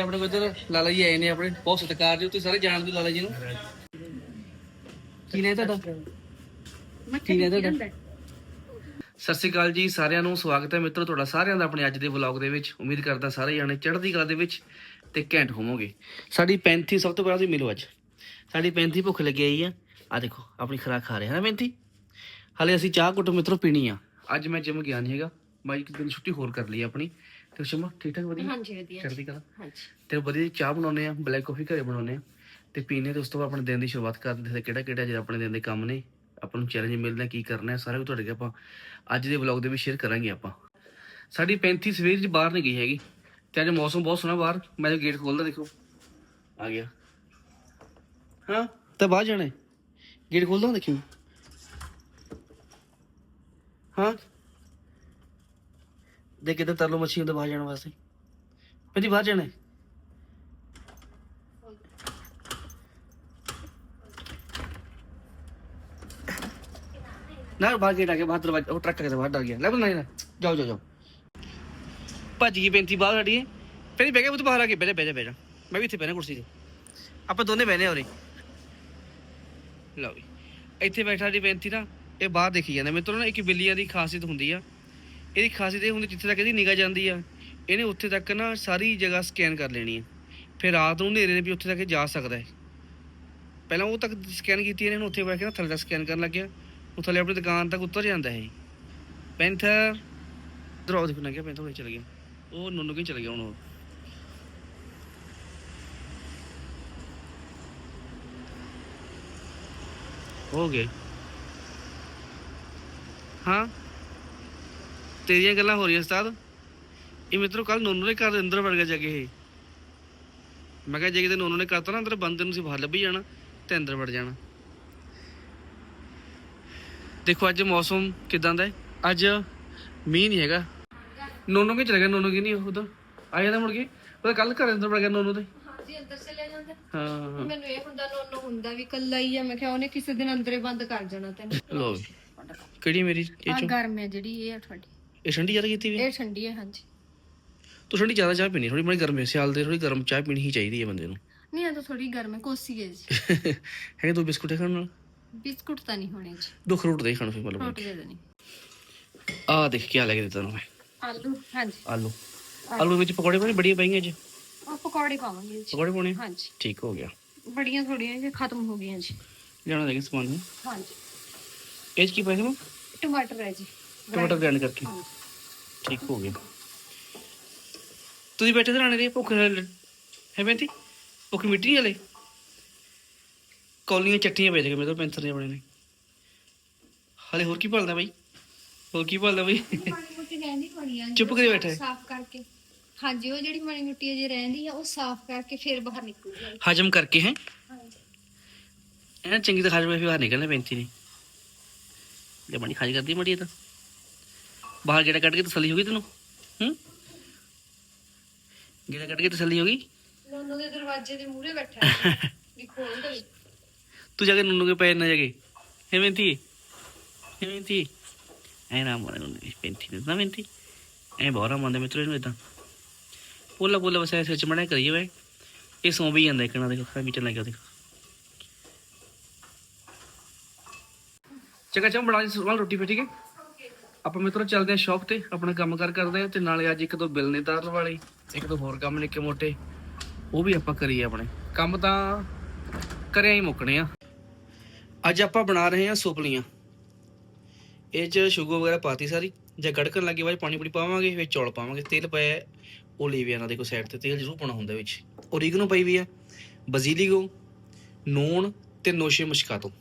ਆਪਣੇ ਕੋਲ ਇੱਧਰ ਲਾਲਾ ਜੀ ਆਏ ਨੇ ਆਪਣੇ ਬਹੁਤ ਸਤਿਕਾਰ ਜੀ ਤੁਸੀਂ ਸਾਰੇ ਜਾਣਦੇ ਹੋ ਲਾਲਾ ਜੀ ਨੂੰ। ਕੀ ਨੇ ਤੁਹਾਡਾ? ਕੀ ਨੇ ਤੁਹਾਡਾ? ਸਤਿ ਸ਼੍ਰੀ ਅਕਾਲ ਜੀ ਸਾਰਿਆਂ ਨੂੰ ਸਵਾਗਤ ਹੈ ਮਿੱਤਰੋ ਤੁਹਾਡਾ ਸਾਰਿਆਂ ਦਾ ਆਪਣੇ ਅੱਜ ਦੇ ਵਲੌਗ ਦੇ ਵਿੱਚ। ਉਮੀਦ ਕਰਦਾ ਸਾਰੇ ਜਾਣੇ ਚੜ੍ਹਦੀ ਕਲਾ ਦੇ ਵਿੱਚ ਤੇ ਘੈਂਟ ਹੋਵੋਗੇ। ਸਾਡੀ ਪੈਂਥੀ ਸਭ ਤੋਂ ਪਹਿਲਾਂ ਤੁਸੀਂ ਮਿਲੋ ਅੱਜ। ਸਾਡੀ ਪੈਂਥੀ ਭੁੱਖ ਲੱਗੀ ਆਈ ਆ। ਆ ਦੇਖੋ ਆਪਣੀ ਖੁਰਾਕ ਖਾ ਰਹੇ ਹਾਂ ਪੈਂਥੀ ਹਲੇ ਅਸੀਂ ਚਾਹ ਘੁੱਟ ਮਿੱਤਰੋ ਪੀਣੀ ਆ। ਅੱਜ ਮੈਂ ਜਿਮ ਗਿਆ ਨਹੀਂ ਹੈਗਾ। ਮੈਂ ਇੱਕ ਦਿਨ ਛੁੱਟੀ ਹੋਰ ਕਰ ਲਈ ਆਪਣੀ। ਤੇ ਸ਼ਮਾ ਠੀਕ ਠਾਕ ਵਧੀਆ? ਹਾਂਜੀ ਵਧੀਆ ਚੜ੍ਹਦੀ ਕਲਾ? ਹਾਂਜੀ। ਤੇ ਵਧੀਆ ਚਾਹ ਬਣਾਉਨੇ ਆ ਬਲੈਕ ਕਾਫੀ ਘਰੇ ਬਣਾਉਨੇ ਆ। ਤੇ ਪੀਨੇ ਤੇ ਉਸ ਤੋਂ ਬਾਅਦ ਆਪਣੇ ਦਿਨ ਦੀ ਸ਼ੁਰੂਆਤ ਕਰਦੇ ਤੇ ਕਿਹੜਾ ਕਿਹੜਾ ਜਿਹੜਾ ਆਪਣੇ ਦਿਨ ਦੇ ਕੰਮ ਨੇ? ਆਪਾਂ ਨੂੰ ਚੈਲੰਜ ਮਿਲਦਾ ਕੀ ਕਰਨਾ ਹੈ? ਸਾਰਾ ਕੁਝ ਤੁਹਾਡੇ ਅੱਗੇ ਆਪਾਂ ਅੱਜ ਦੇ ਵਲੌਗ ਦੇ ਵਿੱਚ ਸ਼ੇਅਰ ਕਰਾਂਗੇ ਆਪਾਂ। ਸਾਡੀ 35 ਸਵੇਰ ਚ ਬਾਹਰ ਨਹੀਂ ਗਈ ਹੈਗੀ। ਤੇ ਅੱਜ ਮੌਸਮ ਬਹੁਤ ਸੋਹਣਾ ਬਾਹਰ। ਮੈਂ ਜੋ ਗੇਟ ਖੋਲਦਾ ਦੇਖੋ। ਆ ਗਿਆ। ਹਾਂ ਤਾਂ ਬਾਹਰ ਜਾਣਾ ਗੇਟ ਖੋਲਦਾ ਦੇਖਿਓ। ਹਾਂ। ਕਿਤੇ ਕਿੱਦਾਂ ਤਰਲੋ ਮੱਛੀ ਹੁੰਦਾ ਬਾਹਰ ਜਾਣ ਵਾਸਤੇ? ਪਹਿਲੀ ਬਾਹਰ ਜਾਣਾ ਹੈ। ਨਾ, ਬਾਹਰ ਗੇਟ ਆ ਗਿਆ, ਬਾਹਰ ਦਰਵਾਜ਼ਾ, ਉਹ ਟਰੱਕ ਆ ਗਿਆ, ਬਾਹਰ ਡਰ ਗਿਆ। ਲੈ ਬਣਾ ਨਾ ਜਾਓ ਜਾਓ ਜਾਓ। ਭੱਜ ਗਈ ਬੇਨਤੀ, ਬਾਹਰ ਸਾਡੀ ਪਹਿਲੀ ਬਹਿ ਗਿਆ, ਉਹ ਬਾਹਰ ਆ ਕੇ ਬਹਿ ਜਾ ਬਹਿ ਜਾ ਬਹਿ ਜਾ। ਮੈਂ ਵੀ ਇੱਥੇ ਬਹਿਣਾ ਕੁਰਸੀ ਤੇ। ਆਪਾਂ ਦੋਨੇ ਬਹਿਨੇ ਹੋਰੇ ਲਓ ਵੀ ਇੱਥੇ ਬੈਠਾ ਦੀ ਬੇਨਤੀ ਨਾ, ਇਹ ਬਾਹਰ ਦੇਖੀ ਜਾਂਦਾ। ਮਿੱਤਰੋ ਨਾ ਇੱਕ ਬਿੱਲੀਆਂ ਦੀ ਖਾਸੀਅਤ ਹੁੰਦੀ ਆ। ਇਹਦੀ ਖਾਸੀਅਤ ਇਹ ਹੁੰਦੀ ਜਿੱਥੇ ਤੱਕ ਇਹਦੀ ਨਿਗਾਹ ਜਾਂਦੀ ਆ, ਇਹਨੇ ਉੱਥੇ ਤੱਕ ਨਾ ਸਾਰੀ ਜਗ੍ਹਾ ਸਕੈਨ ਕਰ ਲੈਣੀ ਹੈ ਫਿਰ ਰਾਤ ਨੂੰ ਹਨੇਰੇ ਨੇ ਵੀ ਉੱਥੇ ਤੱਕ ਜਾ ਸਕਦਾ ਹੈ। ਪਹਿਲਾਂ ਉਹ ਤੱਕ ਸਕੈਨ ਕੀਤੀ ਇਹਨੇ, ਹੁਣ ਉੱਥੇ ਬੈਠ ਕੇ ਨਾ ਥੱਲੇ ਤੱਕ ਸਕੈਨ ਕਰਨ ਲੱਗ ਗਿਆ ਉਹ ਥੱਲੇ ਆਪਣੀ ਦੁਕਾਨ ਤੱਕ ਉਤਰ ਜਾਂਦਾ ਹੈ ਪੈਂਥਰ ਦਰੋ ਦੇਖਣ ਨਾ ਗਿਆ ਪੈਂਥਰ ਹੋਏ ਚਲ ਗਿਆ। ਉਹ ਨੋਨੂ ਕਿਂ ਚਲ ਗਿਆ ਹੁਣ ਉਹ। ਹੋ ਗਏ ਹਾਂ? ਤੇਰੀਆਂ ਗੱਲਾਂ ਹੋ ਰਹੀਆਂ ਉਸਤਾਦ। ਇਹ ਮਿੱਤਰੋ ਕੱਲ ਨੋਨੂ ਦੇ ਘਰ ਦੇ ਅੰਦਰ ਵੜ ਗਿਆ ਜਾ ਕੇ ਇਹ। ਮੈਂ ਕਿਹਾ ਜੇ ਕਿਤੇ ਨੋਨੂ ਨੇ ਕਰਤਾ ਨਾ ਅੰਦਰ ਬੰਦੇ ਨੂੰ ਸੀ ਬਾਹਰ ਲੱਭੀ ਜਾਣਾ ਤੇ ਅੰਦਰ ਵੜ ਜਾਣਾ। ਦੇਖੋ ਅੱਜ ਮੌਸਮ ਕਿਦਾਂ ਦਾ ਹੈ। ਅੱਜ ਮੀਂਹ ਨਹੀਂ ਹੈਗਾ। ਨੋਨੂ ਕਿ ਚਲੇ ਗਿਆ? ਨੋਨੂ ਕਿ ਨਹੀਂ ਉਹਦਾ ਆ ਜਾਂਦਾ ਮੁੜ ਕੇ? ਉਹ ਕੱਲ ਘਰ ਅੰਦਰ ਵੜ ਗਿਆ ਨੋਨੂ ਤੇ। ਹਾਂਜੀ ਅੰਦਰ ਚਲੇ ਜਾਂਦਾ। ਹਾਂ। ਮੈਨੂੰ ਇਹ ਹੁੰਦਾ ਨੋਨੋ ਹੁੰਦਾ ਵੀ ਕੱਲਾ ਹੀ ਆ। ਮੈਂ ਕਿਹਾ ਉਹਨੇ ਕਿਸੇ ਦਿਨ ਅੰਦਰੇ ਬੰਦ ਕਰ ਜਾਣਾ ਤੈਨੂੰ। ਲੋ ਕਿਹੜੀ ਮੇਰੀ? ਇਹ ਚੋਂ? ਗਰਮ ਹੈ ਜਿਹੜੀ ਇਹ ਆ ਤੁਹਾਡੀ। ਇਹ ਠੰਡੀ ਜ਼ਿਆਦਾ ਕੀਤੀ ਵੀ? ਇਹ ਠੰਡੀ ਹੈ ਹਾਂਜੀ। ਤੂੰ ਠੰਡੀ ਜ਼ਿਆਦਾ ਚਾਹ ਪੀਣੀ ਥੋੜੀ ਬੜੀ ਗਰਮ ਹੈ ਸਿਆਲ ਦੇ ਥੋੜੀ ਗਰਮ ਚਾਹ ਪੀਣੀ ਹੀ ਚਾਹੀਦੀ ਹੈ ਬੰਦੇ ਨੂੰ। ਨਹੀਂ ਇਹ ਤਾਂ ਥੋੜੀ ਗਰਮ ਹੈ ਕੋਸੀ ਹੈ ਜੀ। ਹੈਗੇ ਦੋ ਬਿਸਕੁਟ ਖਾਣ ਨਾਲ? ਬਿਸਕੁਟ ਤਾਂ ਨਹੀਂ ਹੋਣੇ ਜੀ। ਦੋ ਖਰੋਟ ਦੇ ਖਾਣ ਫਿਰ ਮਤਲਬ ਰੋਟੀ ਦੇ ਦੇਣੀ ਆ ਦੇਖ ਕੀ ਲੱਗੇ ਤੈਨੂੰ ਮੈਂ। ਆਲੂ ਹਾਂਜੀ। ਆਲੂ। ਆਲੂ। ਵਿੱਚ ਪਕੌੜੇ ਪਾਣੇ ਬੜੀਆਂ ਪਈਆਂ ਅੱਜ ਆ ਪਕੌੜੇ ਪਾਵਾਂਗੇ ਜੀ। ਪਕੌੜੇ ਪਾਉਣੇ? ਹਾਂਜੀ। ਠੀਕ ਹੋ ਗਿਆ। ਬੜੀਆਂ ਥੋੜੀਆਂ ਜੀ ਖਤਮ ਹੋ ਗਈਆਂ ਜੀ। ਲਿਆਉਣਾ ਦੇ ਸਮਾਨ ਹਾਂਜੀ। ਇਹ ਕੀ ਪਾਇਆ ਮੈਂ? ਟਮਾਟਰ ਹੈ ਜੀ। ਟਮਾਟਰ ਗ੍ਰਾਈਂਡ ਕਰਕੇ। ਠੀਕ ਹੋ ਗਿਆ ਤੁਸੀਂ ਬੈਠੇ ਸਰਾਣੇ ਦੇ ਭੁੱਖ ਨਾਲ ਹੈ ਬੈਂਤੀ ਭੁੱਖ ਮਿੱਟੀ ਵਾਲੇ? ਕੌਲੀਆਂ ਚੱਟੀਆਂ ਵੇਚ ਕੇ ਮੇਰੇ ਤੋਂ ਪੈਂਥਰ ਨੇ ਹਲੇ ਹੋਰ ਕੀ ਭਾਲਦਾ ਬਾਈ? ਹੋਰ ਕੀ ਭਾਲਦਾ ਬਾਈ? ਮਾੜੀ ਮੋਟੀ ਰਹਿੰਦੀ ਹੋਣੀ ਆ। ਚੁੱਪ ਕਰੀ ਬੈਠਾ ਹੈ। ਸਾਫ਼ ਕਰਕੇ। ਹਾਂਜੀ ਉਹ ਜਿਹੜੀ ਮਾੜੀ ਮੋਟੀ ਜੇ ਰਹਿੰਦੀ ਆ ਉਹ ਸਾਫ਼ ਕਰਕੇ ਫਿਰ ਬਾਹਰ ਨਿਕਲੂਗੀ ਹਜਮ ਕਰਕੇ ਹੈ? ਹਾਂਜੀ। ਇਹਨਾਂ ਚੰਗੀ ਤਾਂ ਹਜਮ ਫਿਰ ਬਾਹਰ ਨਿਕਲਣਾ ਪੈਂਤੀ ਨੇ। ਜੇ ਬਣੀ ਖਾਜ ਕਰਦੀ ਮੜੀ ਇਹ ਤਾਂ। ਬਾਹਰ ਗੇੜਾ ਕੱਢ ਕੇ ਤਸੱਲੀ ਹੋ ਗਈ ਤੈਨੂੰ? ਹੂੰ? ਗੇੜਾ ਕੱਢ ਕੇ ਤਸੱਲੀ ਹੋ ਗਈ? ਨੋਨੋ ਦੇ ਦਰਵਾਜ਼ੇ ਦੇ ਮੂਹਰੇ ਬੈਠਾ ਹੈ ਵੀ ਖੋਲ ਦੇ ਤੂੰ ਜਾ ਕੇ ਨੁੰਨੂ ਕੇ ਪੈਰ ਨਾ ਜਾ ਕੇ। ਹੈ ਬੇਨਤੀ ਹੈ ਬੇਨਤੀ ਐ ਨਾ ਮੋਰੇ ਨੂੰ ਬੇਨਤੀ ਨਾ ਬੇਨਤੀ ਐ ਆਰਾਮ ਆਉਂਦੇ ਮਿੱਤਰੋ ਇਹਨੂੰ ਇਦਾਂ ਪੋਲਾ ਪੋਲਾ ਬਸ ਐਸੇ ਚਮੜਾ ਕਰੀਏ ਵੇ ਇਹ ਸੌਂ ਵੀ ਜਾਂਦਾ ਇੱਕ ਨਾ ਦੇਖੋ ਖਾ ਮੀਟਰ ਲੱਗਿਆ ਦੇਖੋ। ਚੰਗਾ ਚੰਗਾ ਬਣਾ ਲਈ ਸਵਾਲ ਰੋਟੀ ਫੇ ਠੀਕ ਹੈ? ਆਪਾਂ ਮਿੱਤਰੋ ਚੱਲਦੇ ਆ ਸ਼ਾਪ ਤੇ, ਆਪਣਾ ਕੰਮ ਕਾਰ ਕਰਦੇ ਆ ਤੇ ਨਾਲੇ ਅੱਜ ਇੱਕ ਦੋ ਬਿੱਲ ਨੇ ਤਾਰਨ ਵਾਲੇ, ਇੱਕ ਦੋ ਹੋਰ ਕੰਮ ਨਿੱਕੇ ਮੋਟੇ, ਉਹ ਵੀ ਆਪਾਂ ਕਰੀਏ ਆਪਣੇ। ਕੰਮ ਤਾਂ ਕਰਿਆ ਹੀ ਮੁੱਕਣੇ ਆ। ਅੱਜ ਆਪਾਂ ਬਣਾ ਰਹੇ ਹਾਂ ਸੁਪਲੀਆਂ। ਇਹ ਚ ਸ਼ੂਗਰ ਵਗੈਰਾ ਪਾਤੀ ਸਾਰੀ, ਜੇ ਗੜਕਣ ਲੱਗੇ ਬਾਅਦ 'ਚ ਪਾਣੀ ਪੂਣੀ ਪਾਵਾਂਗੇ ਵਿੱਚ ਚੌਲ ਪਾਵਾਂਗੇ। ਤੇਲ ਪਾਇਆ ਓਲੀਵੀਆ ਨਾਲ ਦੇਖੋ ਸਾਈਡ ਤੇ, ਤੇਲ ਜ਼ਰੂਰ ਪਾਉਣਾ ਹੁੰਦਾ ਵਿੱਚ। ਓਰੀਗਨੋ ਪਈ ਵੀ ਆ ਬਜ਼ੀਲੀਗੋ ਨੂਣ ਤੇ ਨੋਸ਼ੇ ਮਸ਼ਕਾਤੋ।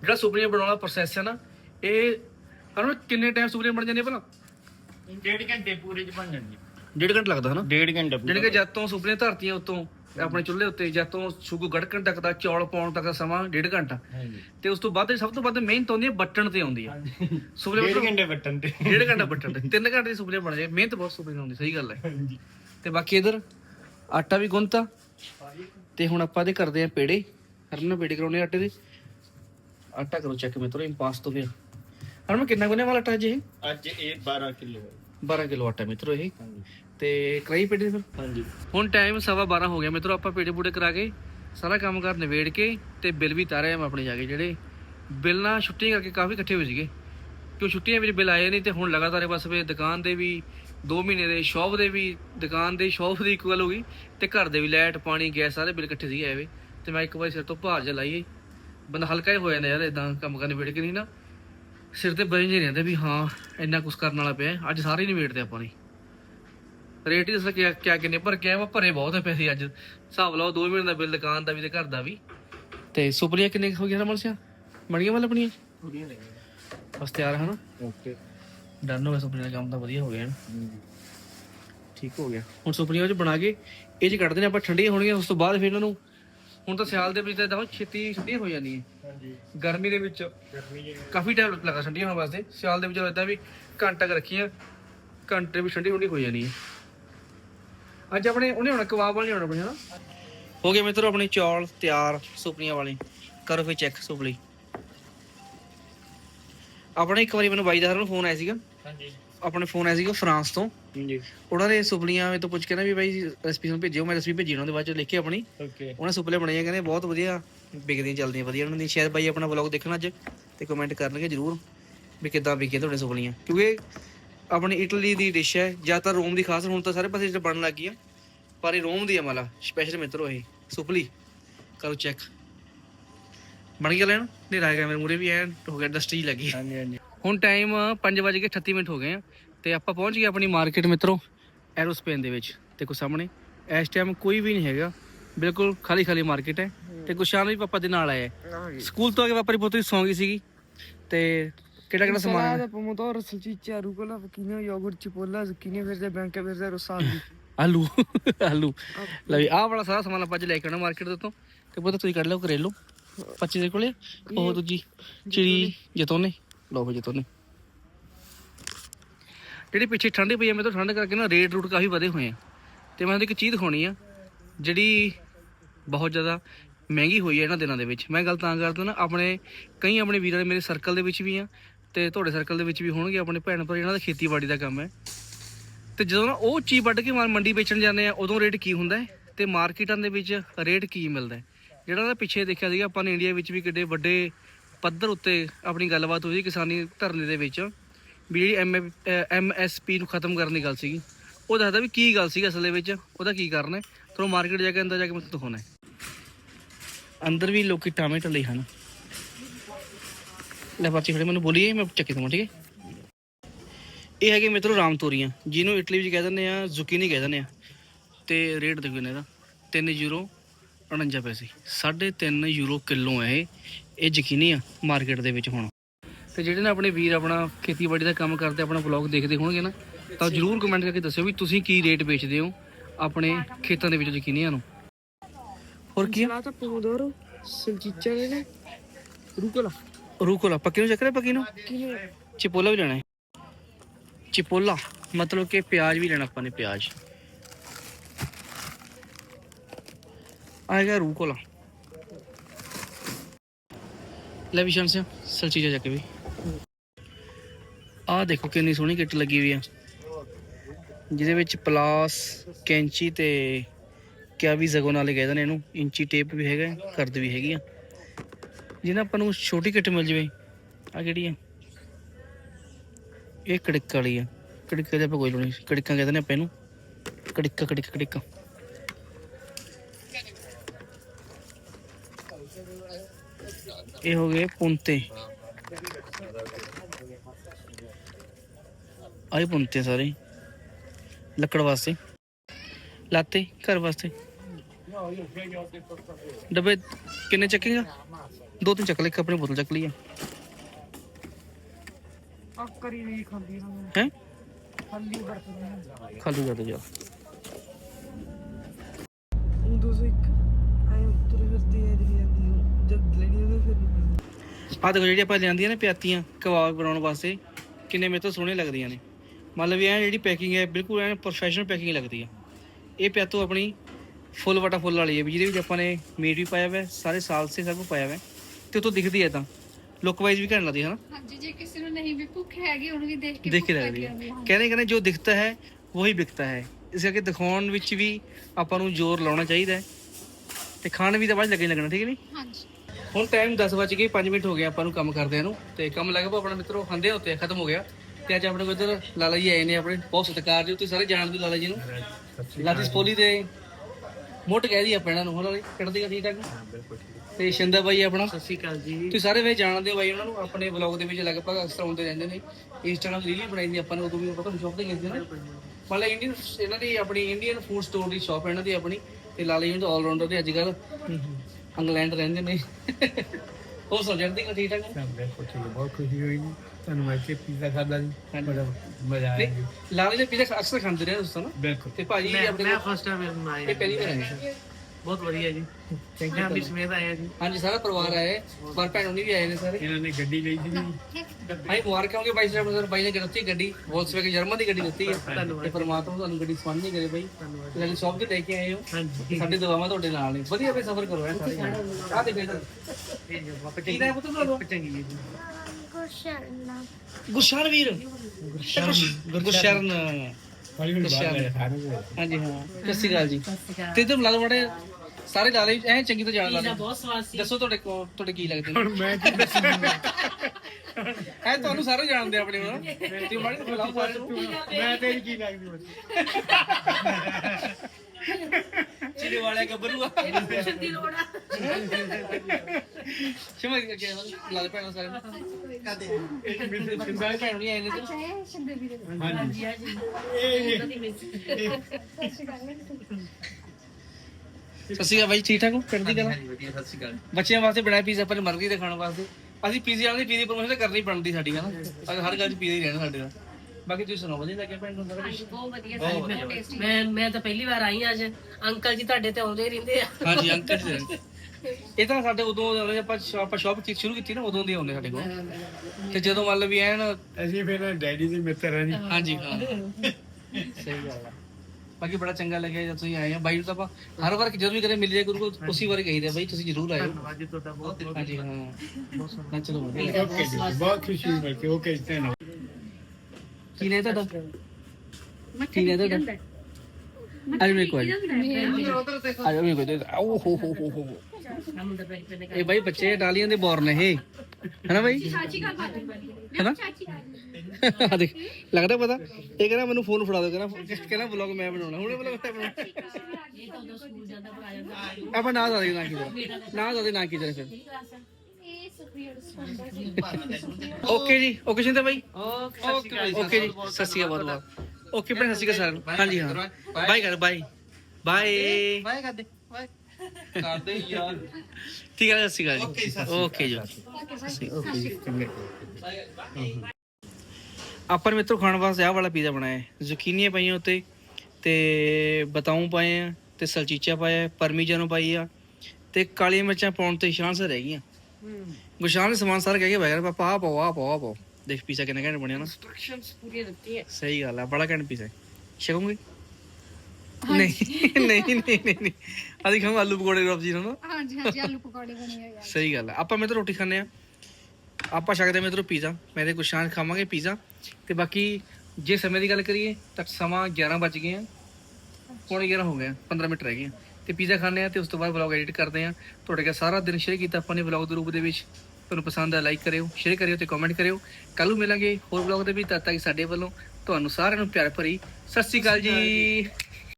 ਜਿਹੜਾ ਸੁਪਲੀਆਂ ਬਣਾਉਣ ਦਾ ਪ੍ਰੋਸੈਸ ਹੈ ਨਾ, ਇਹ ਹਰ ਕਿੰਨੇ ਟਾਈਮ ਸੁਪਲੀਆਂ ਬਣ ਜਾਂਦੀਆਂ ਭਲਾ? ਡੇਢ ਘੰਟੇ ਪੂਰੇ ਚ ਬਣ ਜਾਂਦੀ ਡੇਢ ਘੰਟਾ ਲੱਗਦਾ ਹਨਾ? ਡੇਢ ਘੰਟਾ ਜਿਹੜੇ ਕਿ ਜਦ ਤੋਂ ਸੁਪਲੀਆਂ ਧਰਤੀਆਂ ਉਤੋਂ ਆਪਣੇ ਚੁੱਲ੍ਹੇ ਉੱਤੇ ਜਦ ਤੋਂ ਸ਼ੂਗਰ ਗੜਕਣ ਤੱਕ ਦਾ ਚੌਲ ਪਾਉਣ ਤੱਕ ਦਾ ਸਮਾਂ ਡੇਢ ਘੰਟਾ। ਹਾਂਜੀ। ਤੇ ਉਸ ਤੋਂ ਬਾਅਦ ਸਭ ਤੋਂ ਵੱਧ ਮਿਹਨਤ ਆਉਂਦੀ ਹੈ ਬੱਟਣ ਤੇ ਆਉਂਦੀ ਹੈ। ਸੁਪਲੇ ਡੇਢ ਘੰਟੇ ਵੱਟਣ ਤੇ। ਡੇਢ ਘੰਟਾ ਬੱਟਣ ਤੇ। ਤਿੰਨ ਘੰਟੇ ਦੀ ਸੁਪਲੇ ਬਣ ਜਾਏ। ਮਿਹਨਤ ਬਹੁਤ ਸੁਪਲੇ ਆਉਂਦੀ ਸਹੀ ਗੱਲ ਹੈ। ਹਾਂਜੀ। ਤੇ ਬਾਕੀ ਇਧਰ ਆਟਾ ਵੀ ਗੁੰਨਤਾ। ਤੇ ਹੁਣ ਆਪਾਂ ਦੇ ਕਰਦੇ ਆ ਪੇੜੇ। ਹਰਮਨ ਪੇੜੇ ਕਰਾਉਣੇ ਆਟੇ ਦੇ। ਆਟਾ ਕਰੋ ਚੈੱਕ ਮਿੱਤਰੋ ਇੰਪਾਸ ਤੋਂ ਫਿਰ। ਹਰਮਨ ਕਿੰਨਾ ਗੁੰਨੇ ਵਾਲਾ ਆਟਾ ਜੀ ਅੱਜ ਇਹ 12 ਕਿਲੋ ਹੈ। 12 ਕਿਲੋ ਆਟਾ ਮਿੱਤਰੋ ਇਹ। ਤੇ ਕਰਾਈ ਪੇਟੇ ਫਿਰ? ਹਾਂਜੀ। ਹੁਣ ਟਾਈਮ ਸਵਾ 12 ਹੋ ਗਿਆ ਮਿੱਤਰੋ ਆਪਾਂ ਪੇਟੇ ਪੂਟੇ ਕਰਾ ਕੇ ਸਾਰਾ ਕੰਮ ਕਰ ਨਿਬੇੜ ਕੇ ਤੇ ਬਿੱਲ ਵੀ ਤਾਰਿਆ ਮੈਂ ਆਪਣੇ ਜਾ ਕੇ ਜਿਹੜੇ ਬਿੱਲ ਨਾਲ ਛੁੱਟੀਆਂ ਕਰਕੇ ਕਾਫੀ ਇਕੱਠੇ ਹੋਏ ਸੀਗੇ। ਕਿਉਂ ਛੁੱਟੀਆਂ ਵਿੱਚ ਬਿੱਲ ਆਏ ਨਹੀਂ ਤੇ ਹੁਣ ਲਗਾਤਾਰ ਬਸ ਵੇ ਦੁਕਾਨ ਦੇ ਵੀ 2 ਮਹੀਨੇ ਦੇ ਸ਼ੌਪ ਦੇ ਵੀ ਦੁਕਾਨ ਦੇ ਸ਼ੌਪ ਦੀ ਇਕੁਅਲ ਹੋ ਗਈ ਤੇ ਘਰ ਦੇ ਵੀ ਲਾਈਟ ਪਾਣੀ ਗੈਸ ਸਾਰੇ ਬਿੱਲ ਇਕੱਠੇ ਸੀਗੇ ਆਏ ਵੇ। ਤੇ ਮੈਂ ਇੱਕ ਵਾਰੀ ਸਿਰ ਤੋਂ ਭਾਰ ਜਿਹਾ ਲਾਈਏ। ਬੰਦਾ ਹਲਕਾ ਹੀ ਹੋ ਜਾਂਦਾ ਯਾਰ ਇਦਾਂ ਕੰਮ ਕਰਨ ਨਿਬੇੜ ਕੇ ਨਹੀਂ ਨਾ। ਸਿਰ ਤੇ ਬੈਠ ਨਹੀਂ ਰਹਿੰਦੇ ਵੀ ਹਾਂ ਇੰਨਾ ਕੁਝ ਕਰਨ ਵਾਲਾ ਪਿਆ। ਅੱਜ ਸਾਰੇ ਨਹੀਂ ਨਿਬੇੜਦੇ ਆਪਾਂ ਨੇ। ਰੇਟ ਹੀ ਦੱਸੋ ਕਿਆ ਕਿਆ ਕਿੰਨੇ ਭਰ ਕੇ ਆਇਆ ਵਾ ਭਰੇ ਬਹੁਤ ਹੈ ਪੈਸੇ ਅੱਜ। ਹਿਸਾਬ ਲਾਓ 2 ਮਹੀਨੇ ਦਾ ਬਿੱਲ ਦੁਕਾਨ ਦਾ ਵੀ ਤੇ ਘਰ ਦਾ ਵੀ। ਤੇ ਸੁਪਰੀਆਂ ਕਿੰਨੇ ਹੋ ਗਿਆ ਰਮਨ ਸਿਆ? ਬਣੀਆਂ ਮਤਲਬ ਆਪਣੀਆਂ? ਥੋੜੀਆਂ ਬਸ ਤਿਆਰ ਹਨ? ਓਕੇ। ਡਨ ਹੋ ਗਿਆ ਸੁਪਰੀਆਂ ਦਾ ਕੰਮ ਤਾਂ ਵਧੀਆ ਹੋ ਗਿਆ ਨਾ ਠੀਕ ਹੋ ਗਿਆ। ਹੁਣ ਸੁਪਰੀਆਂ ਉਹ ਚ ਬਣਾ ਕੇ ਇਹ ਚ ਕੱਢਦੇ ਨੇ ਆਪਾਂ ਠੰਡੀਆਂ ਹੋਣਗੀਆਂ ਉਸ ਤੋਂ ਬਾਅਦ ਫਿਰ ਇਹਨਾਂ ਨੂੰ ਹੁਣ ਤਾਂ ਸਿਆਲ ਦੇ ਵਿੱਚ ਤਾਂ ਦੇਖੋ ਛੇਤੀ ਠੰਡੀਆਂ ਹੋ ਜਾਂਦੀਆਂ ਹਾਂਜੀ। ਗਰਮੀ ਦੇ ਵਿੱਚ ਗਰਮੀ ਜੀ ਕਾਫੀ ਟਾਈਮ ਲੱਗਾ ਠੰਡੀਆਂ ਹੋਣ ਵਾਸਤੇ। ਸਿਆਲ ਦੇ ਵਿੱਚ ਇਦਾਂ ਵੀ ਘੰਟਾ ਕੁ ਰੱਖੀਆਂ ਘੰਟੇ ਵਿੱਚ ਠੰਡੀ ਠੰਡੀ ਹੋ ਜਾਣੀ ਹੈ। ਅੱਜ ਆਪਣੇ ਉਹਨੇ ਹੁਣ ਕਬਾਬ ਵਾਲੇ ਹੋਣਾ ਆਪਣੇ ਹਨਾ? ਹੋ ਗਏ ਮਿੱਤਰੋ ਆਪਣੇ ਚੌਲ ਤਿਆਰ ਸੁਪਰੀਆਂ ਵਾਲੇ। ਕਰੋ ਫੇ ਚੈੱਕ ਸੁਪਲੀ। ਆਪਣੇ ਇੱਕ ਵਾਰੀ ਮੈਨੂੰ ਬਾਈ ਦਾ ਫੋਨ ਆਇਆ ਸੀਗਾ। ਹਾਂਜੀ। ਆਪਣੇ ਫੋਨ ਆਇਆ ਸੀਗਾ ਫਰਾਂਸ ਤੋਂ। ਹਾਂਜੀ ਉਹਨਾਂ ਦੇ ਸੁਪਲੀਆਂ ਤੋਂ ਪੁੱਛ ਕੇ ਨਾ ਵੀ ਬਾਈ ਰੈਸਪੀ ਨੂੰ ਭੇਜਿਓ ਮੈਂ ਰੈਸਪੀ ਭੇਜੀ ਉਹਨਾਂ ਦੇ ਬਾਅਦ ਚ ਲਿਖ ਕੇ ਆਪਣੀ। ਓਕੇ ਉਹਨਾਂ ਸੁਪਲੇ ਬਣਾਈਆਂ ਕਹਿੰਦੇ ਬਹੁਤ ਵਧੀਆ ਵਿਕਦੀਆਂ ਚੱਲਦੀਆਂ ਵਧੀਆ। ਉਹਨਾਂ ਦੀ ਸ਼ਾਇਦ ਬਾਈ ਆਪਣਾ ਵਲੌਗ ਦੇਖਣਾ ਅੱਜ ਤੇ ਕਮੈਂਟ ਕਰਨਗੇ ਜਰੂਰ ਵੀ ਕਿੱਦਾਂ ਵਿਕੀਆਂ ਤੁਹਾਡੇ ਸੁਪਲੀਆਂ। ਕਿਉਂਕਿ ਆਪਣੀ ਇਟਲੀ ਦੀ ਡਿਸ਼ ਹੈ ਜ਼ਿਆਦਾਤਰ ਰੋਮ ਦੀ ਖਾਸ ਹੁਣ ਤਾਂ ਸਾਰੇ ਪਾਸੇ ਬਣਨ ਲੱਗ ਗਈ ਆ ਪਰ ਇਹ ਰੋਮ ਦੀ ਆ ਮਾਲਾ ਸਪੈਸ਼ਲ ਮਿੱਤਰੋ ਇਹ ਸੁਪਲੀ। ਕਰੋ ਚੈੱਕ ਬਣ ਗਿਆ ਲੈਣ? ਨਹੀਂ ਰਹਿ ਗਿਆ ਮੇਰੇ ਮੂਰੇ ਵੀ ਐ ਹੋ ਗਿਆ ਡਸਟ ਜੀ ਲੱਗੀ। ਹਾਂਜੀ ਹਾਂਜੀ। ਹੁਣ ਟਾਈਮ 5:38 ਮਿੰਟ ਹੋ ਗਏ ਆ ਤੇ ਆਪਾਂ ਪਹੁੰਚ ਗਏ ਆਪਣੀ ਮਾਰਕੀਟ ਮਿੱਤਰੋ ਐਰੋਸਪੇਨ ਦੇ ਵਿੱਚ। ਤੇ ਕੋ ਸਾਹਮਣੇ ਇਸ ਟਾਈਮ ਕੋਈ ਵੀ ਨਹੀਂ ਹੈਗਾ। ਬਿਲਕੁਲ ਖਾਲੀ ਖਾਲੀ ਮਾਰਕੀਟ ਹੈ। ਤੇ ਗੁਸ਼ਾਨ ਵੀ ਪਾਪਾ ਦੇ ਨਾਲ ਆਇਆ। ਸਕੂਲ ਤੋਂ ਆ ਕੇ ਪਾਪਾ ਦੀ ਪੋਤੀ ਸੌਂ ਗਈ ਸੀਗੀ। ਤੇ ਕਿਹੜਾ ਕਿਹੜਾ ਸਮਾਨ ਹੈ? pomodoro, salsiccia, rucola, fucchino, yogurt, cipolla, zucchine verde, bianca verde, rossali. ਆਲੂ ਆਲੂ। ਲੈ ਵੀ ਆਹ ਵਾਲਾ ਸਾਰਾ ਸਮਾਨ ਆਪਾਂ ਅੱਜ ਲੈ ਕੇ ਆਣਾ ਮਾਰਕੀਟ ਦੇ ਤੋਂ ਤੇ ਪੁੱਤ ਤੁਸੀਂ ਕੱਢ ਲਓ ਕਰੇਲੋ 25 ਦੇ ਕੋਲੇ ਉਹ ਦੂਜੀ ਚਿੜੀ ਜਤੋਨੇ। ਲਓ ਵੀ ਜਤੋਨੇ ਜਿਹੜੀ ਪਿੱਛੇ ਠੰਡੀ ਪਈ ਆ ਮੇਰੇ ਤੋਂ ਠੰਡ ਕਰਕੇ ਨਾ ਰੇਟ ਰੂਟ ਕਾਫੀ ਵਧੇ ਹੋਏ ਆ। ਤੇ ਮੈਂ ਤੁਹਾਨੂੰ ਇੱਕ ਚੀਜ਼ ਦਿਖਾਉਣੀ ਆ, ਜਿਹੜੀ ਬਹੁਤ ਜ਼ਿਆਦਾ ਮਹਿੰਗੀ ਹੋਈ ਹੈ ਇਹਨਾਂ ਦਿਨਾਂ ਦੇ ਵਿੱਚ। ਮੈਂ ਗੱਲ ਤਾਂ ਕਰਦਾ ਨਾ, ਆਪਣੇ ਕਈ ਆਪਣੇ ਵੀਰਾਂ ਨੇ ਮੇਰੇ ਸਰਕਲ ਦੇ ਵਿੱਚ ਵੀ ਆ, ਤੇ ਤੁਹਾਡੇ ਸਰਕਲ ਦੇ ਵਿੱਚ ਵੀ ਹੋਣਗੇ, ਆਪਣੇ ਭੈਣ ਭਰਾ, ਇਹਨਾਂ ਦਾ ਖੇਤੀਬਾੜੀ ਦਾ ਕੰਮ ਹੈ। ਤੇ ਜਦੋਂ ਨਾ ਉਹ ਚੀਜ਼ ਵੱਢ ਕੇ ਮੰਡੀ ਵੇਚਣ ਜਾਂਦੇ ਆ, ਉਦੋਂ ਰੇਟ ਕੀ ਹੁੰਦਾ ਹੈ? ਤੇ ਮਾਰਕੀਟਾਂ ਦੇ ਵਿੱਚ ਰੇਟ ਕੀ ਮਿਲਦਾ ਹੈ? ਜਿਹੜਾ ਨਾ ਪਿੱਛੇ ਦੇਖਿਆ ਸੀਗਾ, ਆਪਾਂ ਨੇ ਇੰਡੀਆ ਵਿੱਚ ਵੀ ਕਿੱਡੇ ਵੱਡੇ ਪੱਧਰ ਉੱਤੇ ਆਪਣੀ ਗੱਲਬਾਤ ਹੋਈ ਸੀ ਕਿਸਾਨੀ ਧਰਨੇ ਦੇ ਵਿੱਚ ਵੀ ਜਿਹੜੀ ਐਮ ਐਮ ਐਸ ਪੀ ਨੂੰ ਖਤਮ ਕਰਨ ਦੀ ਗੱਲ ਸੀਗੀ। ਉਹ ਦੱਸਦਾ ਵੀ ਕੀ ਗੱਲ ਸੀ ਅਸਲ ਦੇ ਵਿੱਚ, ਉਹਦਾ ਕੀ ਕਾਰਨ ਹੈ? ਤੁਹਾਨੂੰ ਮਾਰਕੀਟ ਜਾ ਕੇ ਅੰਦਰ ਜਾ ਕੇ ਮੈਨੂੰ ਦਿਖਾਉਣਾ ਹੈ? ਅੰਦਰ ਵੀ ਲੋਕੀ ਟਾਵੇਂ ਟੱਲੇ ਹਨ। ਲੈ ਬਾਚੀ ਖੜੇ ਮੈਨੂੰ ਬੋਲੀਏ, ਮੈਂ ਚੱਕੇ ਦਵਾਂ, ਠੀਕ ਹੈ? ਇਹ ਹੈਗੇ ਮਿੱਤਰੋ ਰਾਮ ਤੋਰੀਆਂ ਜਿਹਨੂੰ ਇਟਲੀ ਵਿੱਚ ਕਹਿ ਦਿੰਦੇ ਆ ਜ਼ੁਕੀਨੀ ਕਹਿ ਦਿੰਦੇ ਆ। ਤੇ ਰੇਟ ਦੇਖੋ ਇਹਨਾਂ ਦਾ 3 49 ਪੈਸੇ 3.5 ਯੂਰੋ ਕਿਲੋ ਹੈ ਇਹ। ਇਹ ਜ਼ੁਕੀਨੀ ਆ ਮਾਰਕੀਟ ਦੇ ਵਿੱਚ ਹੁਣ। ਤੇ ਜਿਹੜੇ ਨਾ ਆਪਣੇ ਵੀਰ ਆਪਣਾ ਖੇਤੀਬਾੜੀ ਦਾ ਕੰਮ ਕਰਦੇ ਆਪਣਾ ਬਲੌਗ ਦੇਖਦੇ ਹੋਣਗੇ ਨਾ ਤਾਂ ਜਰੂਰ ਕਮੈਂਟ ਕਰਕੇ ਦੱਸਿਓ ਵੀ ਤੁਸੀਂ ਕੀ ਰੇਟ ਵੇਚਦੇ ਹੋ ਆਪਣੇ ਖੇਤਾਂ ਦੇ ਵਿੱਚ ਜ਼ੁਕੀਨੀਆਂ ਨੂੰ। ਹੋਰ ਕੀ ਆ? Insalata, pomodoro, salsiccia verde, rucola. ਰੂਕੋਲਾ ਪੱਕੀ ਨੂੰ ਚੱਕ ਰਿਹਾ ਪੱਕੀ ਨੂੰ? ਚਿਪੋਲਾ ਵੀ ਲੈਣਾ ਹੈ। ਚਿਪੋਲਾ ਮਤਲਬ ਕਿ ਪਿਆਜ਼ ਵੀ ਲੈਣਾ ਆਪਾਂ ਨੇ ਪਿਆਜ਼। ਆਏਗਾ ਰੂਕੋਲਾ ਲੈ ਵੀ ਸ਼ਾਂਸ ਸਲਚੀਜਾ ਜਾ ਕੇ ਵੀ ਆਹ ਦੇਖੋ ਕਿੰਨੀ ਸੋਹਣੀ ਕਿੱਟ ਲੱਗੀ ਹੋਈ ਆ ਜਿਹਦੇ ਵਿੱਚ ਪਲਾਸ ਕੈਂਚੀ ਤੇ ਕਿਆ ਵੀ ਜ਼ਗੋ ਨਾਲੇ ਕਹਿੰਦੇ ਨੇ ਇਹਨੂੰ ਇੰਚੀ ਟੇਪ ਵੀ ਹੈਗਾ ਕਰਦ ਵੀ ਹੈਗੀ ਆ ਜਿਹਨਾਂ ਆਪਾਂ ਨੂੰ ਛੋਟੀ ਕਿੱਟ ਮਿਲ ਜਵੇ ਆ ਕਿਹੜੀ ਆ ਇਹ ਕੜਿੱਕ ਵਾਲੀ ਆ ਕੜਿੱਕੇ ਦੇ ਆਪਾਂ ਕੋਈ ਨਹੀਂ ਕੜਿੱਕਾਂ ਕਹਿੰਦੇ ਨੇ ਆਪਾਂ ਇਹਨੂੰ ਕੜਿੱਕਾ ਕੜਿੱਕਾ ਕੜਿੱਕਾ ਇਹ ਹੋ ਗਏ ਪੁੰਤੇ ਆਏ ਪੁੰਤੇ ਸਾਰੇ ਲੱਕੜ ਵਾਸਤੇ ਲਾਤੇ ਘਰ ਵਾਸਤੇ ਡੱਬੇ ਕਿੰਨੇ ਚੱਕੇਗਾ ਦੋ ਤਿੰਨ ਚੱਕ ਲੈ ਇੱਕ ਆਪਣੀ ਬੋਤਲ ਚੱਕ ਲਈ ਆ akkari ਨਹੀਂ ਖਾਂਦੀ ਹਾਂ ਹੈ ਖਾਲੀ ਵਰਤਦੀ ਹਾਂ ਖਾਲੀ ਕਰ ਦੇ ਜਾ 201 ਆਹ ਦੇਖੋ ਜਿਹੜੀ ਆਪਾਂ ਲਿਆਂਦੀਆਂ ਨੇ ਪਿਆਤੀਆਂ ਕਬਾਬ ਬਣਾਉਣ ਵਾਸਤੇ ਕਿੰਨੇ ਮੇਰੇ ਤੋਂ ਸੋਹਣੇ ਲੱਗਦੀਆਂ ਨੇ। ਮਤਲਬ ਇਹ ਜਿਹੜੀ ਪੈਕਿੰਗ ਹੈ ਬਿਲਕੁਲ ਐਨ ਪ੍ਰੋਫੈਸ਼ਨਲ ਪੈਕਿੰਗ ਲੱਗਦੀ ਆ। ਇਹ ਪਿਆਤੋ ਆਪਣੀ ਫੁੱਲ ਵਟਾ ਫੁੱਲ ਵਾਲੀ ਹੈ ਵੀ ਜਿਹਦੇ ਵਿੱਚ ਆਪਾਂ ਨੇ ਮੀਟ ਵੀ ਪਾਇਆ ਹੋਇਆ ਸਾਰੇ ਸਾਲਸੇ ਸਭ ਕੁਝ ਪਾਇਆ ਹੋਇਆ ਤੇ ਉਤੋਂ ਦਿਖਦੀ ਹੈ ਤਾਂ ਲੁੱਕ ਵਾਈਜ਼ ਵੀ ਘਣ ਲੱਗਦੀ ਹੈ ਨਾ ਹਾਂਜੀ ਜੇ ਕਿਸੇ ਨੂੰ ਨਹੀਂ ਵੀ ਭੁੱਖ ਹੈਗੀ ਉਹਨੂੰ ਵੀ ਦੇਖ ਕੇ ਦੇਖ ਕੇ ਕਹਿੰਦੇ ਕਹਿੰਦੇ ਜੋ ਦਿਖਤਾ ਹੈ ਉਹੀ ਵਿਕਤਾ ਹੈ। ਇਸ ਕਰਕੇ ਦਿਖਾਉਣ ਵਿੱਚ ਵੀ ਆਪਾਂ ਨੂੰ ਜ਼ੋਰ ਲਾਉਣਾ ਚਾਹੀਦਾ ਹੈ। ਤੇ ਖਾਣ ਵੀ ਤਾਂ ਬਾਅਦ ਲੱਗੇ ਲੱਗਣਾ ਠੀਕ ਨਹੀਂ ਹਾਂਜੀ। ਹੁਣ ਟਾਈਮ 10 ਵਜ ਗਏ 5 ਮਿੰਟ ਹੋ ਗਏ ਆਪਾਂ ਨੂੰ ਕੰਮ ਕਰਦਿਆਂ ਨੂੰ ਤੇ ਕੰਮ ਲਗਭਗ ਆਪਣਾ ਮਿੱਤਰੋ ਹੰਦੇ ਉੱਤੇ ਖਤਮ ਹੋ ਗਿਆ। ਤੇ ਅੱਜ ਆਪਣੇ ਕੋਲ ਇੱਧਰ ਲਾਲਾ ਜੀ ਆਏ ਨੇ ਆਪਣੇ ਬਹੁਤ ਸਤਿਕਾਰ ਜੀ ਤੁਸੀਂ ਸਾਰੇ ਜਾਣਦੇ ਲਾਲਾ ਜੀ ਨੂੰ। ਲਾਤੀ ਸਪੋਲੀ ਦੇ ਮੁੱਢ ਕਹਿ ਦੀ ਆਪਾਂ ਇਹਨਾਂ ਨੂੰ ਹੁਣ ਕਿਹੜਦੀ ਠੀਕ ਠਾਕ ਬਿਲਕੁਲ ਠੀਕ ਤੇ ਸ਼ਿੰਦਾ ਬਾਈ ਆਪਣਾ। ਸਤਿ ਸ਼੍ਰੀ ਅਕਾਲ ਜੀ। ਤੁਸੀਂ ਸਾਰੇ ਵੇ ਜਾਣਦੇ ਹੋ ਬਾਈ ਉਹਨਾਂ ਨੂੰ ਆਪਣੇ ਵਲੌਗ ਦੇ ਵਿੱਚ ਲਗਭਗ ਅਕਸਰ ਆਉਂਦੇ ਰਹਿੰਦੇ ਨੇ। ਇੰਸਟਾਗ੍ਰਾਮ ਰੀਲ ਬਣਾਈ ਦੀ ਆਪਾਂ ਨੇ ਉਦੋਂ ਵੀ ਪਤਾ ਸ਼ੌਪ ਤੇ ਗਏ ਸੀ। ਨਾ ਮਤਲਬ ਇੰਡੀਅਨ ਇਹਨਾਂ ਦੀ ਆਪਣੀ ਇੰਡੀਅਨ ਫੂਡ ਸਟੋਰ ਦੀ ਸ਼ਾਪ ਹੈ ਇਹਨਾਂ ਦੀ ਆਪਣੀ। ਤੇ ਲਾਲਾ ਜੀ ਤਾਂ ਆਲ ਰਾਊਂਡਰ ਦੇ ਅੱਜ ਕੱਲ ਇੰਗਲੈਂਡ ਰਹਿੰਦੇ ਨੇ। ਹੋਰ ਸੋ ਜਲਦੀ ਠੀਕ ਠਾਕ ਸਭ ਬਿਲਕੁਲ ਠੀਕ ਹੈ ਬਹੁਤ ਖੁਸ਼ੀ ਹੋਈ ਜੀ। ਤੁਹਾਨੂੰ ਮਿਲ ਕੇ ਪੀਜ਼ਾ ਖਾਦਾ ਜੀ ਹਾਂਜੀ। ਬੜਾ ਮਜ਼ਾ ਆਇਆ ਜੀ। ਨਹੀਂ ਲਾਲਾ ਜੀ ਪੀਜ਼ਾ ਅਕਸਰ ਖਾਂਦੇ ਰਹੇ ਤੁਸੀਂ ਤਾਂ ਨਾ? ਬਿਲਕੁਲ। ਤੇ ਭਾਜੀ ਮੈਂ ਆਪਣੇ ਮੈਂ ਫਸਟ ਟਾਈਮ ਆਇਆ ਇਹ ਪਹਿਲੀ ਵਾਰ ਆਏ ਬਹੁਤ ਵਧੀਆ ਜੀ। ਥੈਂਕ ਯੂ ਵੀ ਸਮੇਤ ਆਇਆ ਜੀ। ਹਾਂਜੀ ਸਾਰਾ ਪਰਿਵਾਰ ਆਇਆ ਹੈ ਪਰ ਭੈਣ ਹੁਣੀ ਵੀ ਆਏ ਨੇ ਸਾਰੇ। ਇਹਨਾਂ ਨੇ ਗੱਡੀ ਲਈ ਸੀ। ਜੀ ਭਾਈ ਮੁਬਾਰਕ ਹੋਗੇ ਬਾਈ ਸਾਹਿਬ ਸਰ ਬਾਈ ਨੇ ਦਿੱਤੀ ਗੱਡੀ। ਵੋਲਸਵੈਗਨ ਜਰਮਨ ਦੀ ਗੱਡੀ ਦਿੱਤੀ ਹੈ। ਧੰਨਵਾਦ। ਤੇ ਪਰਮਾਤਮਾ ਤੁਹਾਨੂੰ ਗੱਡੀ ਸਪਾਨ ਨਹੀਂ ਕਰੇ ਬਾਈ ਤੁਸੀਂ ਸ਼ੌਪ ਤੇ ਲੈ ਕੇ ਆਏ ਹੋ। ਹਾਂਜੀ। ਸਾਡੇ ਦੁਆਵਾਂ ਤੁਹਾਡੇ ਨਾਲ ਨੇ। ਵਧੀਆ ਵੀ ਸਫ਼ਰ ਕਰੋ ਐ ਸਾਰੇ ਆ ਦੇ ਬੇਟਾ ਇਹ ਜੋ ਵਾਪਸ ਕੀ ਨਾਮ ਪੁੱਤ ਤੁਹਾਡਾ? ਚੰਗੀ ਹੈ ਜੀ। ਗੁਰਸ਼ਰਨ। ਵੀਰ। ਗੁਰਸ਼ਰਨ ਹਾਂਜੀ ਹਾਂ। ਸਤਿ ਸ਼੍ਰੀ ਅਕਾਲ ਜੀ। ਤੇ ਤੇ ਮੜੇ ਸਾਰੇ ਲਾ ਲਈ ਐ ਚੰਗੀ ਤੋਂ ਜਾਣ ਲਾ ਲਈ ਬਹੁਤ ਸਵਾਦ ਸੀ। ਦੱਸੋ ਤੁਹਾਡੇ ਕੋ ਤੁਹਾਡੇ ਕੀ ਲੱਗਦੇ ਹੁਣ ਮੈਂ ਕੀ ਦੱਸਾਂ ਐ ਤੁਹਾਨੂੰ ਸਾਰੇ ਜਾਣਦੇ ਆਪਣੇ ਹੁਣ ਤੁਸੀਂ ਮਾੜੀ ਜਿਹੀ ਬੁਲਾਓ ਸਾਰੇ ਨੂੰ ਮੈਂ ਤੇਰੀ ਕੀ ਲੱਗਦੀ ਬੱਚੀ? ਚਿਰੇ ਵਾਲੇ ਗੱਭਰੂ ਆ ਪੁੱਛਣ ਦੀ ਲੋੜ ਆ। ਸ਼ਮਾ ਕੇ ਲਾ ਦੇ ਭੈਣਾਂ ਸਾਰੇ ਇਹ ਮੇਰੇ ਨੂੰ ਸਾਰੇ ਭੈਣ ਨਹੀਂ ਆਏ ਨੇ ਤੇ। ਅੱਛਾ ਇਹ ਸ਼ਿੰਦੇ ਵੀਰੇ ਦਾ। ਹਾਂਜੀ। ਜੀ ਜੀ ਇਹ ਉਹਨਾਂ ਦੀ ਮਿਸ। ਸਤਿ ਸ਼੍ਰੀ ਅਕਾਲ ਸਤਿ ਸ਼੍ਰੀ ਅਕਾਲ ਬਾਈ ਠੀਕ ਠਾਕ ਹੋ? ਪਿੰਡ ਦੀ ਗੱਲ? ਵਧੀਆ ਸਤਿ ਸ਼੍ਰੀ ਅਕਾਲ। ਬੱਚਿਆਂ ਵਾਸਤੇ ਬਣਾਇਆ ਪੀਜ਼ਾ ਪਰ ਮਰਜ਼ੀ ਦੇ ਖਾਣ ਵਾਸਤੇ। ਅਸੀਂ ਪੀਜ਼ੇ ਵਾਲੇ ਦੀ ਪੀਜ਼ੇ ਪ੍ਰੋਮੋਸ਼ਨ ਤਾਂ ਕਰਨੀ ਬਣਦੀ ਸਾਡੀ ਹਨਾ? ਅਗਰ ਹਰ ਗੱਲ 'ਚ ਪੀਜ਼ਾ ਹੀ ਰਹਿਣਾ ਸਾਡੇ ਦਾ ਬਾਕੀ ਤੁਸੀਂ ਸੁਣਾਓ ਵਧੀਆ ਲੱਗਿਆ ਭੈਣ ਨੂੰ ਸਾਰਾ? ਬਹੁਤ ਵਧੀਆ ਬਹੁਤ ਸੀ ਵਧੀਆ। ਬਹੁਤ ਟੇਸਟੀ ਮੈਂ ਮੈਂ ਤਾਂ ਪਹਿਲੀ ਵਾਰ ਆਈ ਅੱਜ। ਅੰਕਲ ਜੀ ਤੁਹਾਡੇ ਤੇ ਆਉਂਦੇ ਹੀ ਰਹਿੰਦੇ ਆ। ਹਾਂਜੀ ਅੰਕਲ ਜੀ। ਇਹ ਤਾਂ ਸਾਡੇ ਉਦੋਂ ਆਉਂਦੇ ਆਪਾਂ ਆਪਾਂ ਸ਼ਾਪ ਸ਼ੁਰੂ ਕੀਤੀ ਨਾ ਉਦੋਂ ਦੇ ਆਉਂਦੇ ਸਾਡੇ ਕੋਲ। ਤੇ ਜਦੋਂ ਮੰਨ ਲਓ ਵੀ ਐਨ ਅਸੀਂ ਫਿਰ ਡੈਡੀ ਦੇ ਮਿੱਤਰ ਹਾਂ ਜੀ। ਹਾਂਜੀ ਹਾਂ। ਸਹੀ ਗੱਲ ਆ। ਬਾਕੀ ਬੜਾ ਚੰਗਾ ਲੱਗਿਆ ਜਦ ਤੁਸੀਂ ਆਏ ਆ ਬਾਈ ਨੂੰ ਤਾਂ ਆਪਾਂ ਹਰ ਵਾਰ ਜਦੋਂ ਵੀ ਕਦੇ ਮਿਲ ਜਾਏ ਗੁਰੂ ਕੋਲ ਉਸੇ ਵਾਰ ਕਹੀਦੇ ਬਾਈ ਤੁਸੀਂ ਜ਼ਰੂਰ ਆਇਓ। ਧੰਨਵਾਦ ਜੀ ਤੁਹਾਡਾ ਬਹੁਤ ਬਹੁਤ ਹਾਂਜੀ ਹਾਂ। ਚਲੋ ਵਧੀਆ ਓਕੇ ਜੀ ਬਹੁਤ ਖੁਸ਼ੀ ਹੋਈ ਮਿਲ ਕੇ। ਓਕੇ ਜੀ ਧੰਨਵਾਦ। ਕੀ ਨੇ ਤੁਹਾਡਾ? ਕੀ ਨੇ ਤੁਹਾਡਾ? ਅੱਜ ਮੇਰੇ ਕੋਲ ਅੱਜ ਮੇਰੇ ਕੋਲ ਹੋ ਹੋ ਹੋ ਹੋ ਇਹ ਬਾਈ ਬੱਚੇ ਡਾਲੀਆਂ ਦੇ ਬੋਰਨ ਇਹ। ਹੈਨਾ ਬਾਈ? ਚਾਚੀ ਘਰ ਬਾਤ ਹੈਨਾ? ਆ ਦੇਖ ਲੱਗਦਾ ਪਤਾ? ਇਹ ਕਹਿੰਦਾ ਮੈਨੂੰ ਫੋਨ ਫੜਾ ਦਿਓ ਕਹਿੰਦਾ ਕਹਿੰਦਾ ਵਲੌਗ ਮੈਂ ਬਣਾਉਣਾ। ਹੁਣੇ ਵਲੌਗ ਮੈਂ ਬਣਾਉਣਾ। ਇਹ ਤਾਂ ਉਦੋਂ ਸਕੂਲ ਜਾਂਦਾ ਪਰ ਆ ਜਾਂਦਾ। ਆਪਾਂ ਨਾ ਦੱਸ ਦੇ ਨਾ ਕੀ ਨਾ ਦੱਸ ਦੇ ਨਾ ਕੀ ਤੇਰਾ ਫਿਰ। ਓਕੇ ਜੀ ਓਕੇ ਸ਼ਿੰਦੇ ਬਾਈ। ਓਕੇ ਓਕੇ ਜੀ ਸਤਿ ਸ਼੍ਰੀ ਅਕਾਲ। ਬਹੁਤ ਬਹੁਤ। ਓਕੇ ਭੈਣ ਸਤਿ ਸ਼੍ਰੀ ਅਕਾਲ ਸਾਰਿਆਂ ਨੂੰ। ਹਾਂਜੀ ਹਾਂ। ਬਾਈ ਕਰ ਬਾਈ ਬਾਈ ਬਾਏ। ਕਰਦੇ। ਬਾਏ ਕਰਦੇ ਯਾਰ। ਠੀਕ ਹੈ ਸਤਿ ਸ਼੍ਰੀ ਅਕਾਲ ਜੀ। ਓਕੇ ਜੀ ਆਪਾਂ ਮਿੱਤਰੋ ਖਾਣ ਵਾਸਤੇ ਆਹ ਵਾਲਾ ਪੀਜ਼ਾ ਬਣਾਇਆ ਹੈ। ਜ਼ੁਕੀਨੀਆਂ ਪਾਈਆਂ ਉੱਤੇ ਤੇ ਬਤਾਉ ਪਾਏ ਆ ਤੇ ਸਲਚੀਚਾ ਪਾਇਆ ਪਰਮੀਜਾਨੋ ਪਾਈ ਆ ਤੇ ਕਾਲੀਆਂ ਮਿਰਚਾਂ ਪਾਉਣ ਤੇ ਸ਼ਾਨ ਸਰ ਰਹਿ ਗਈਆਂ ਗੁਸ਼ਾਨ ਨੇ ਸਮਾਨ ਸਾਰਾ ਕਹਿ ਕੇ ਬੈਗਰ ਪਾਪਾ ਆ ਪਾਓ ਆ ਪਾਓ ਆ ਪਾਓ। ਦੇਖ ਪੀਜ਼ਾ ਕਿੰਨਾ ਘੈਂਟ ਬਣਿਆ ਨਾ। ਇਨਸਟਰਕਸ਼ਨਸ ਪੂਰੀਆਂ ਦਿੱਤੀਆਂ। ਸਹੀ ਗੱਲ ਆ ਬੜਾ ਘੈਂਟ ਪੀਜ਼ਾ ਛਕੋਗੇ ਨਹੀਂ ਨਹੀਂ ਨਹੀਂ ਨਹੀਂ ਅਸੀਂ ਖਾਵਾਂ ਆਲੂ ਪਕੌੜੇ ਰੋਬ ਜੀ ਨਾ? ਹਾਂਜੀ ਹਾਂਜੀ ਆਲੂ ਪਕੌੜੇ ਬਣੇ ਹੋਏ ਆ। ਸਹੀ ਗੱਲ ਆ ਆਪਾਂ ਮੈਂ ਤਾਂ ਰੋਟੀ ਖਾਂਦੇ ਆ ਆਪਾਂ ਛਕਦੇ ਮੈਂ ਤਾਂ ਪੀਜ਼ਾ। ਮੈਂ ਤੇ ਕੁਛਾਂ ਖਾਵਾਂਗੇ ਪੀਜ਼ਾ। ਤੇ ਬਾਕੀ ਜੇ ਸਮੇਂ ਦੀ ਗੱਲ ਕਰੀਏ ਤਾਂ ਸਮਾਂ 11 ਵੱਜ ਗਏ ਆ। ਪੌਣੇ 11 ਹੋ ਗਏ ਆ। 15 ਮਿੰਟ ਰਹਿ ਗਏ ਤੇ ਪੀਜ਼ਾ ਖਾਂਦੇ ਆ ਤੇ ਉਸ ਤੋਂ ਬਾਅਦ ਵਲੌਗ ਐਡਿਟ ਕਰਦੇ ਆ ਤੁਹਾਡੇ ਨਾਲ ਸਾਰਾ ਦਿਨ ਸ਼ੇਅਰ ਕੀਤਾ ਆਪਾਂ ਨੇ ਵਲੌਗ ਦੇ ਰੂਪ ਦੇ ਵਿੱਚ। ਤੁਹਾਨੂੰ ਪਸੰਦ ਆ ਲਾਈਕ ਕਰਿਓ ਸ਼ੇਅਰ ਕਰਿਓ ਤੇ ਕਮੈਂਟ ਕਰਿਓ। ਕੱਲ ਨੂੰ ਮਿਲਾਂਗੇ ਹੋਰ ਵਲੌਗ ਦੇ ਵਿੱਚ। ਤਦ ਤੱਕ ਸਾਡੇ ਵੱਲੋਂ ਤੁਹਾਨੂੰ ਸਾਰਿਆਂ ਨੂੰ ਪਿਆਰ ਭਰੀ। ਸਤਿ ਸ਼੍ਰੀ ਅਕਾਲ ਜੀ।